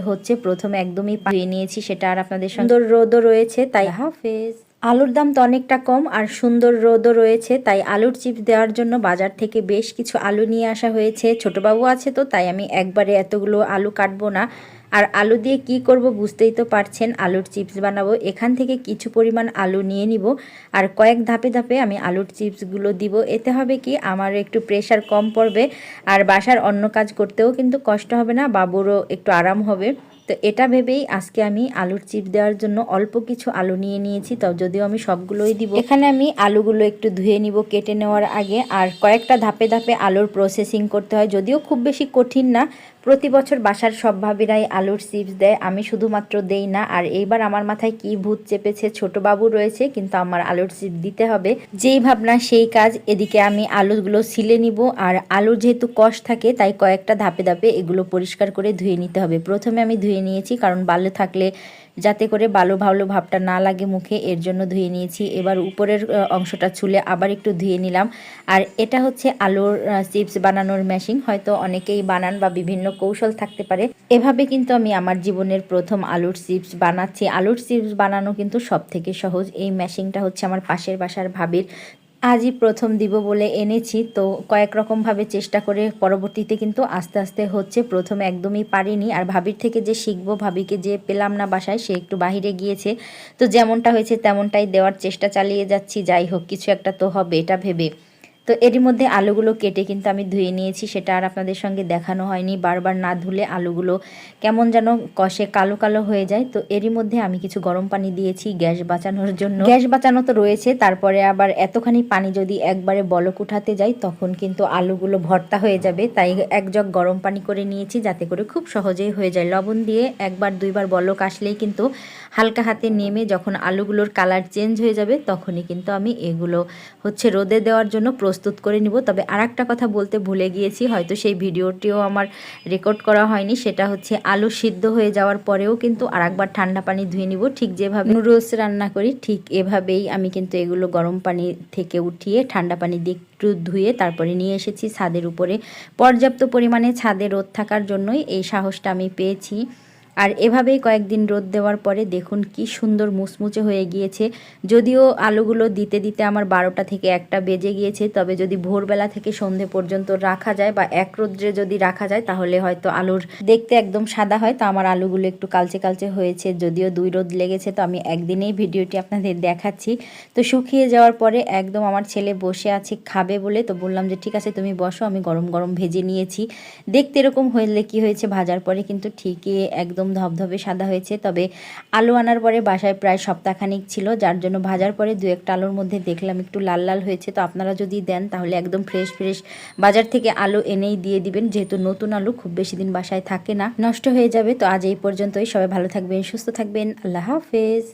হচ্ছে প্রথমে একদমই পাইয়ে নিয়েছি, সেটা আর আপনাদের সুন্দর রোদও রয়েছে, তাই হাফেজ। আলুর দাম তো অনেকটা কম আর সুন্দর রোদও রয়েছে, তাই আলুর চিপস দেওয়ার জন্য বাজার থেকে বেশ কিছু আলু নিয়ে আসা হয়েছে। ছোটবাবু আছে তো, তাই আমি একবারে এতগুলো আলু কাটবো না। আর আলু দিয়ে কি করব বুঝতেই তো পারছেন, আলুর চিপস বানাবো। এখান থেকে কিছু পরিমাণ আলু নিয়ে নিব আর কয়েক ধাপে ধাপে আমি আলুর চিপসগুলো দিব। এতে হবে কি, আমার একটু প্রেশার কম পড়বে আর বাসার অন্য কাজ করতেও কিন্তু কষ্ট হবে না, বাবুরও একটু আরাম হবে। তো এটা ভেবেই আজকে আমি আলুর চিপ দেওয়ার জন্য অল্প কিছু আলু নিয়ে নিয়েছি। তো যদিও আমি সবগুলোই দিব, এখানে আমি আলুগুলো একটু ধুয়ে নিব কেটে নেওয়ার আগে। আর কয়েকটা ধাপে ধাপে আলুর প্রসেসিং করতে হয়। যদিও খুব বেশি কঠিন না, প্রতি বছর বাসার সব ভাবিরাই আলুর চিপস দেয়। আমি শুধুমাত্র দেই না, আর এইবার আমার মাথায় কি ভূত চেপেছে, ছোট বাবু রয়েছে, কিন্তু আমার আলুর চিপস দিতে হবে। যেই ভাবনা, সেই কাজ, এদিকে আমি আলুগুলো ছিলে নিব। আর আলুর যেহেতু কষ থাকে, তাই কয়েকটা ধাপে ধাপে এগুলো পরিষ্কার করে ধুয়ে নিতে হবে। প্রথমে আমি ধুয়ে নিয়েছি, কারণ বালু থাকলে যাতে করে বালো ভালো ভাবটা না লাগে মুখে, এর জন্য ধুয়ে নিয়েছি। এবার উপরের অংশটা ছুলে আবার একটু ধুয়ে নিলাম। আর এটা হচ্ছে আলুর চিপস বানানোর মেশিন হয়তো অনেকেই বানান বা বিভিন্ন কৌশল থাকতে পারে। এভাবে কিন্তু আমি আমার জীবনের প্রথম আলুর চিপস বানাচ্ছি। আলুর চিপস বানানো কিন্তু সব থেকে সহজ। এই মেশিনটা হচ্ছে আমার পাশের বাসার ভাবির আজই প্রথম দিব বলে এনেছি, তো কয়েক রকমভাবে চেষ্টা করে পরবর্তীতে কিন্তু আস্তে আস্তে হচ্ছে প্রথম একদমই পারিনি। আর ভাবির থেকে যে শিখব, ভাবিকে যে পেলাম না বাসায়, সে একটু বাহিরে গিয়েছে। তো যেমনটা হয়েছে তেমনটাই দেওয়ার চেষ্টা চালিয়ে যাচ্ছি, যাই হোক, কিছু একটা তো হবে, এটা ভেবে। তো এরই মধ্যে আলুগুলো কেটে কিন্তু আমি ধুয়ে নিয়েছি, সেটা আর আপনাদের সঙ্গে দেখানো হয়নি। বারবার না ধুলে আলুগুলো কেমন যেন কষে কালো কালো হয়ে যায়। তো এরই মধ্যে আমি কিছু গরম পানি দিয়েছি গ্যাস বাঁচানোর জন্য। গ্যাস বাঁচানো তো রয়েছে, তারপরে আবার এতখানি পানি যদি একবারে বলক উঠাতে যাই, তখন কিন্তু আলুগুলো ভর্তা হয়ে যাবে। তাই এক জগ গরম পানি করে নিয়েছি, যাতে করে খুব সহজেই হয়ে যায়। লবণ দিয়ে একবার, দুইবার বলক আসলেই কিন্তু হালকা হাতে নেমে যখন আলুগুলোর কালার চেঞ্জ হয়ে যাবে, তখনই কিন্তু আমি এগুলো হচ্ছে রোদে দেওয়ার জন্য প্রস্তুত করে নিব। তবে আর কথা বলতে ভুলে গিয়েছি, হয়তো সেই ভিডিওটিও আমার রেকর্ড করা হয়নি, সেটা হচ্ছে আলু সিদ্ধ হয়ে যাওয়ার পরেও কিন্তু আর একবার ঠান্ডা পানি ধুয়ে নিব। ঠিক যেভাবে নুডলস রান্না করি, ঠিক এভাবেই আমি কিন্তু এগুলো গরম পানি থেকে উঠিয়ে ঠান্ডা পানি দিয়ে একটু ধুয়ে তারপরে নিয়ে এসেছি ছাদের উপরে। পর্যাপ্ত পরিমাণে ছাদে রোদ থাকার জন্যই এই সাহসটা আমি পেয়েছি। আর এভাবেই কয়েকদিন রোদ দেওয়ার পরে দেখুন কি সুন্দর মুচমুচে হয়ে গিয়েছে। যদিও আলুগুলো দিতে দিতে আমার বারোটা থেকে একটা বেজে গিয়েছে, তবে যদি ভোরবেলা থেকে সন্ধে পর্যন্ত রাখা যায় বা এক রোদ্রে যদি রাখা যায়, তাহলে হয়তো আলুর দেখতে একদম সাদা হয়। তো আমার আলুগুলো একটু কালচে কালচে হয়েছে, যদিও দুই রোদ লেগেছে, তো আমি একদিনেই ভিডিওটি আপনাদের দেখাচ্ছি। তো শুকিয়ে যাওয়ার পরে একদম আমার ছেলে বসে আছে খাবে বলে, তো বললাম যে, ঠিক আছে, তুমি বসো, আমি গরম গরম ভেজে নিয়েছি। দেখতে এরকম হলে কি হয়েছে ভাজার পরে, কিন্তু ঠিকই একদম একদম ধবধবে সাদা হয়েছে। তবে আলু আনার পরে বাসায় প্রায় সপ্তাহখানিক ছিল, যার জন্য ভাজার পরে দু একটা আলুর মধ্যে দেখলাম একটু লাল লাল হয়েছে। তো আপনারা যদি দেন, তাহলে একদম ফ্রেশ ফ্রেশ বাজার থেকে আলু এনেই দিয়ে দিবেন। যেহেতু নতুন আলু, খুব বেশি দিন বাসায় থাকে না, নষ্ট হয়ে যাবে। তো আজ এই পর্যন্তই। সবাই ভালো থাকবেন, সুস্থ থাকবেন। আল্লাহ হাফেজ।